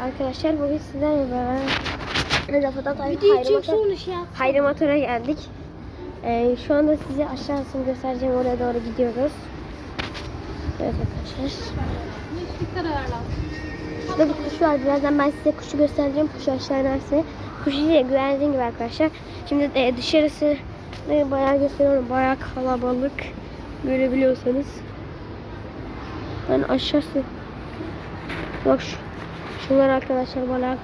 arkadaşlar bugün sizlerle beraber Rafa'da Hayri Motor'a geldik. Ee, şu anda size aşağısını göstereceğim. Oraya doğru gidiyoruz. Evet arkadaşlar. Şurada bir kuş var. Birazdan ben size kuşu göstereceğim. Kuşu aşağı inerse. Kuş ile güvercin gibi arkadaşlar. Şimdi e, dışarısı e, bayağı gösteriyorum. Bayağı kalabalık. Görebiliyorsanız. Ben aşağısı. Bak şu. Şunlar arkadaşlar bayağı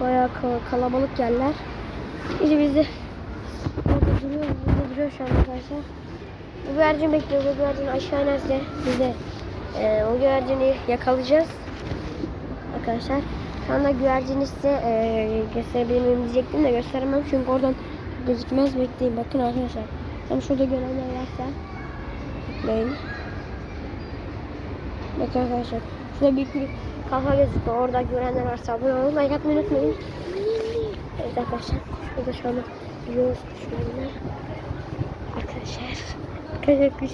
bayağı ka- kalabalık yerler. İşte biz de burada duruyoruz. Burada duruyor şu an arkadaşlar. Bu güvercin bekliyoruz. O güvercin aşağı inerse biz de e, o güvercini yakalayacağız. Arkadaşlar şu anda güvercini size e, gösterebilir diyecektim de gösteremem çünkü oradan gözükmez bekleyin bakın arkadaşlar. Tam şurada görenler varsa bekleyin. Bakın arkadaşlar şurada büyük bir kafa gözüküyor. Orada görenler varsa abone olun. Like atmayı unutmayın. Evet arkadaşlar şurada şu anda yiyoruz kuşlarını. Arkadaşlar. Arkadaşlar kuş.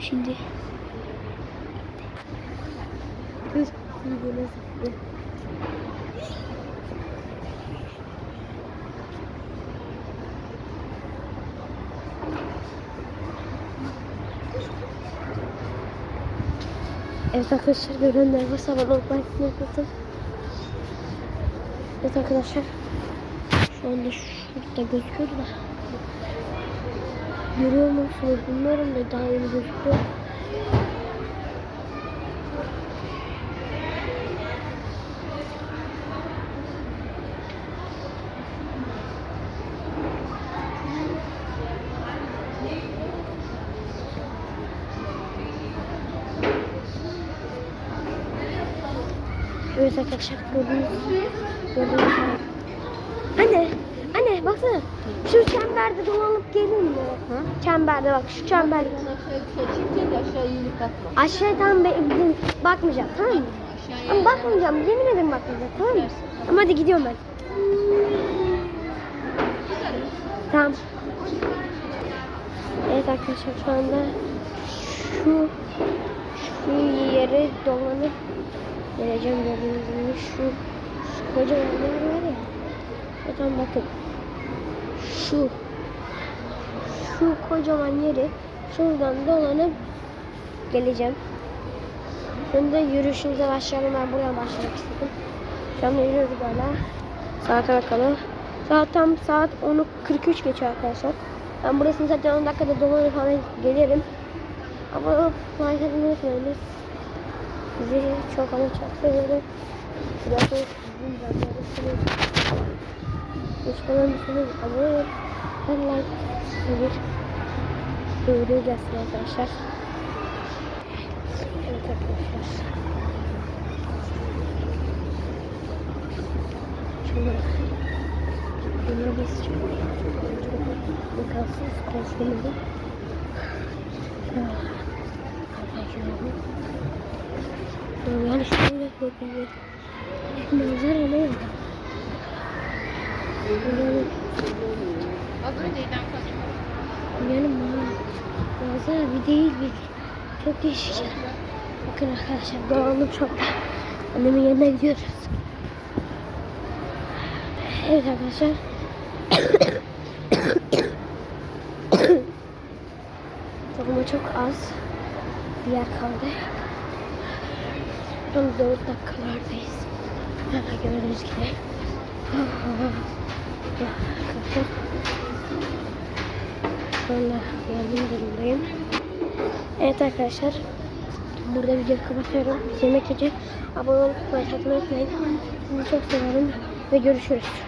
Şimdi Kız videoda zıplıyor. Evet arkadaşlar görenler varsa bana like'ını yapın. Evet arkadaşlar. Şu anda şurada gözüküyordu da. Görüyor musunuz bilmiyorum da daha yeni gözüküyor. Evet arkadaşlar gördüğünüz gibi. Anne, anne baksana. Şu çemberde dolanıp gelin mi? Hı? Çemberde bak şu çemberde. Aşağıdan be, bakmayacağım tamam mı? Ama bakmayacağım yemin ederim bakmayacağım tamam mı? Ama hadi gidiyorum ben. Tamam. Evet arkadaşlar şu anda şu şu yere dolanıp gördüğünüz gibi şu, şu kocaman var ya. Tamam bakın. Şu şu kocaman yeri şuradan dolanıp geleceğim. Şimdi yürüyüşümüze başlayalım. Ben buradan başlamak istedim. Şu anda yürüyoruz böyle. Saate bakalım. Saat tam saat 10'u 43 geçiyor arkadaşlar. Ben burasını zaten 10 dakikada dolanır falan gelirim. Ama atmayı unutmayınız. Sizi çok ama çok seviyorum. Biraz da sizin canlarısınız. Mısınız? Abone olun. Her like bir duyuru gelsin arkadaşlar. Evet arkadaşlar. Şunlar. Bunları biz çok çok mıkansız konuşmamızı. Yani şöyle bakın. Manzara ne? Kaçma. yani ma- manzara bir değil bir. Çok değişik. Bakın arkadaşlar dolandım çok. Annemin yanına gidiyoruz. Evet arkadaşlar. ama çok az bir yer kaldı. Tam 4 dakikalardayız. Hemen gördüğünüz gibi. Anda geldiğim durumdayım. Evet arkadaşlar. Burada video kapatıyorum. Yemek yiyeceğim. Abone olup like atmayı unutmayın. Sizi çok seviyorum ve görüşürüz.